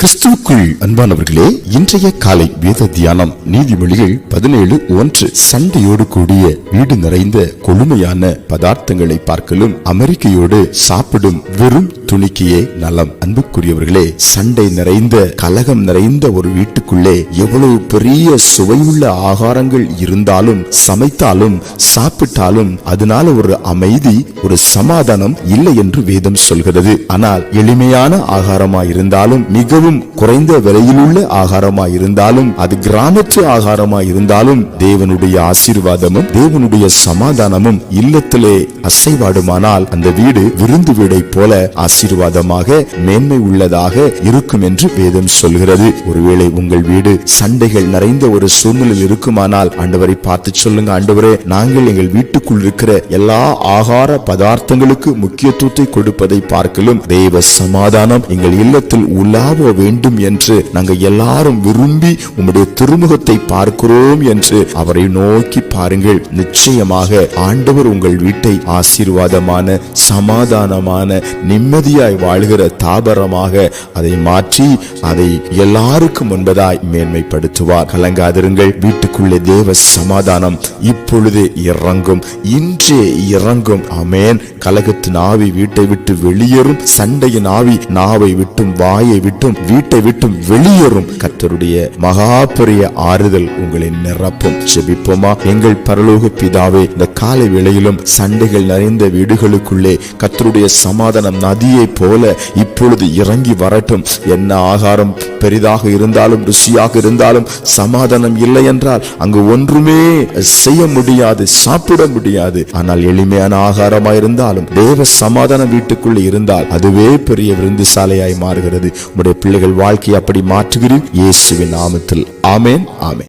கிறிஸ்துவுக்குள் அன்பானவர்களே இன்றைய காலை வேத தியானம் நீதிமொழிகள் பதினேழு ஒன்று சண்டையோடு கூடிய வீடு நிறைந்த கொழுமையான பதார்த்தங்களை பார்க்கலும் அமெரிக்கையோடு சாப்பிடும் வெறும் துணிக்கையே நலம். அன்புக்குரியவர்களே சண்டை நிறைந்த கலகம் நிறைந்த ஒரு வீட்டுக்குள்ளே எவ்வளவு பெரிய சுவையுள்ள ஆகாரங்கள் இருந்தாலும் சமைத்தாலும் சாப்பிட்டாலும் அதனால ஒரு அமைதி ஒரு சமாதானம் இல்லை என்று வேதம் சொல்கிறது. ஆனால் எளிமையான ஆகாரமாயிருந்தாலும் இருந்தாலும் மிகவும் குறைந்த விலையிலுள்ள ஆகாரமாய் இருந்தாலும் அது கிராமத்து ஆகாரமாய் இருந்தாலும் தேவனுடைய ஆசீர்வாதமும் தேவனுடைய சமாதானமும் இல்லத்திலே அசைவாடுமானால் அந்த வீடு விருந்து வீடை போல ஆசீர்வாதமாக மேன்மை உள்ளதாக இருக்கும் என்று வேதம் சொல்கிறது. ஒருவேளை உங்கள் வீடு சண்டைகள் நிறைந்த ஒரு சூழ்நிலையில் இருக்குமானால் ஆண்டவரை பார்த்து சொல்லுங்க ஆண்டவரே. நாங்கள் எங்கள் வீட்டுக்குள் இருக்கிற எல்லா ஆகார பதார்த்தங்களுக்கு முக்கியத்துவத்தை கொடுப்பதை பார்க்கலும் தேவ சமாதானம் எங்கள் இல்லத்தில் உலாவ வேண்டும் என்று நாங்கள் எல்லாரும் விரும்பி உம்முடைய திருமுகத்தை பார்க்கிறோம் என்று அவரை நோக்கி பாருங்கள். நிச்சயமாக ஆண்டவர் உங்கள் வீட்டை ஆசீர்வாதமான சமாதானமான நிம்மதியாய் வாழ்கிற தாபரமாக அதை மாற்றி அதை எல்லாருக்கும் முன்பதாய் மேன்மைப்படுத்துவார். கலங்காதிருங்கள். வீட்டுக்குள்ளே தேவ சமாதானம் இப்பொழுது இறங்கும். இன்றே இறங்கும். அமேன் கலகத்தின் ஆவி வீட்டை விட்டு வெளியேறும். சண்டையின் ஆவி நாவை விட்டும் வாயை விட்டும் வீட்டை விட்டு வெளியேறும் கத்தருடைய மகா பெரிய ஆறுதல் உங்களை நிரப்பும். செபிப்போமா எங்கள் பரலோக பிதாவே இந்த காலை வேளையிலும் சண்டைகள் நிறைந்த வீடுகளுக்குள்ளே கத்தருடைய சமாதானம் நதியை போல இப்பொழுது இறங்கி வரட்டும். என்ன ஆகாரம் பெரிதாக இருந்தாலும் ருசியாக இருந்தாலும் சமாதானம் இல்லை என்றால் அங்கு ஒன்றுமே செய்ய முடியாது சாப்பிட முடியாது. ஆனால் எளிமையான ஆகாரமா இருந்தாலும் தேவ சமாதானம் வீட்டுக்குள்ளே இருந்தால் அதுவே பெரிய விருந்து சாலையாய் மாறுகிறது. உடைய பிள்ளைகள் வாழ்க்கையை அப்படி மாற்றுகிறீர். இயேசுவின் நாமத்தில். ஆமேன் ஆமேன்.